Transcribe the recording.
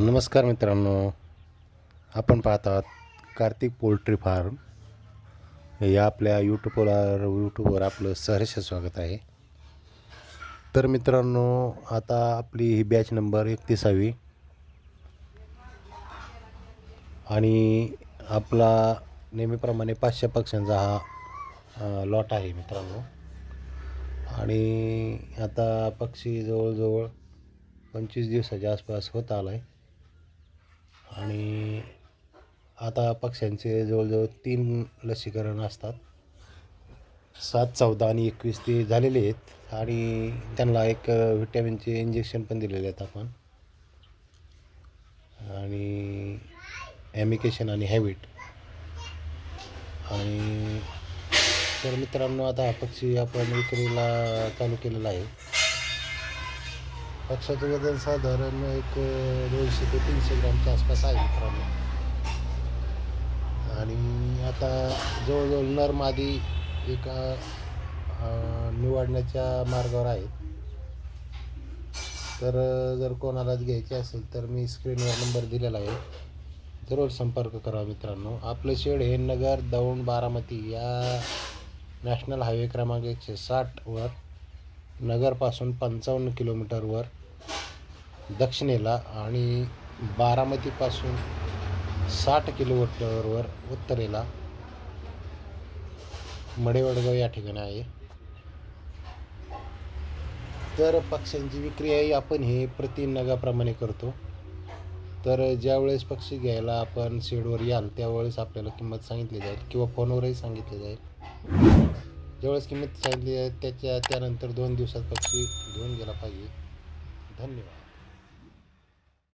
नमस्कार मित्रांनो. आपण पाहत आहात कार्तिक पोल्ट्री फार्म. या आपल्या यूट्यूबवर यूट्यूबवर आपलं सहर्ष स्वागत आहे. तर मित्रांनो आता आपली ही बॅच नंबर एकतीसावी. आणि आपला नेहमीप्रमाणे पाचशे पक्ष्यांचा हा लॉट आहे मित्रांनो. आणि आता पक्षी जवळजवळ पंचवीस दिवसाच्या आसपास होत आला आहे आणि आता पक्ष्यांचे जवळजवळ तीन लसीकरण असतात. सात चौदा आणि एकवीस ते झालेले आहेत आणि त्यांना एक व्हिटॅमिनचे इंजेक्शन पण दिलेले आहेत आपण. आणि ॲमिकेशन आणि हॅबिट आणि तर मित्रांनो आता हा पक्षी आपण विक्रीला चालू केलेला आहे. पक्षाचं वजन साधारण एक दोनशे ते तीनशे ग्रामच्या आसपास आहे मित्रांनो. आणि आता जवळजवळ नर मादी एका निवडण्याच्या मार्गावर आहेत. तर जर कोणालाच घ्यायचे असेल तर मी स्क्रीनवर नंबर दिलेला आहे. जरूर संपर्क करा मित्रांनो. आपलं शेड हे नगर दौंड बारामती या नॅशनल हायवे क्रमांक एकशे साठवर नगरपासून पंचावन्न किलोमीटरवर दक्षिणेला आणि बारामतीपासून साठ किलोमीटरवर उत्तरेला मडेवडगाव या ठिकाणी आहे. तर पक्ष्यांची विक्री आहे आपण हे प्रति नगाप्रमाणे करतो. तर ज्यावेळेस पक्षी घ्यायला आपण शेडवर याल त्यावेळेस आपल्याला किंमत सांगितली जाईल किंवा फोनवरही सांगितली जाईल. ज्यावेळेस किंमत सांगितली जाईल त्याच्या त्यानंतर दोन दिवसात पक्षी घेऊन गेला पाहिजे. धन्यवाद.